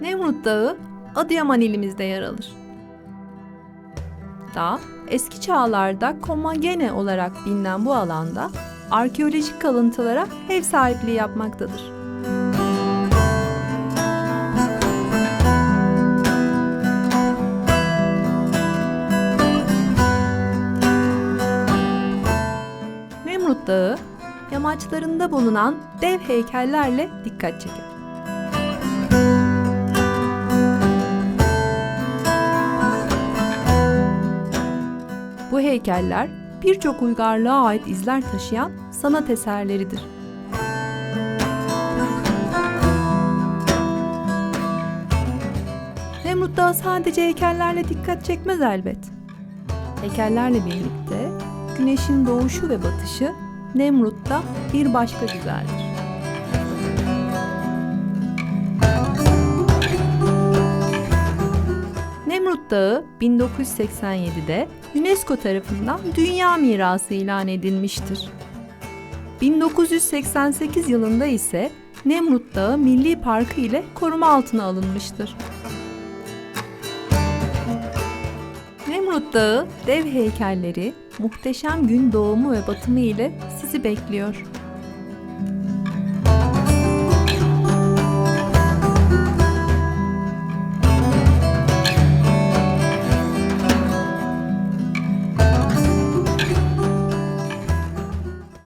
Nemrut Dağı Adıyaman ilimizde yer alır. Dağ, eski çağlarda Komagene olarak bilinen bu alanda arkeolojik kalıntılara ev sahipliği yapmaktadır. Nemrut Dağı, yamaçlarında bulunan dev heykellerle dikkat çeker. Bu heykeller birçok uygarlığa ait izler taşıyan sanat eserleridir. Nemrut Dağı sadece heykellerle dikkat çekmez elbet. Heykellerle birlikte güneşin doğuşu ve batışı Nemrut'ta bir başka güzeldir. Dağı 1987'de UNESCO tarafından Dünya Mirası ilan edilmiştir. 1988 yılında ise Nemrut Dağı Milli Parkı ile koruma altına alınmıştır. Nemrut Dağı dev heykelleri, muhteşem gün doğumu ve batımı ile sizi bekliyor.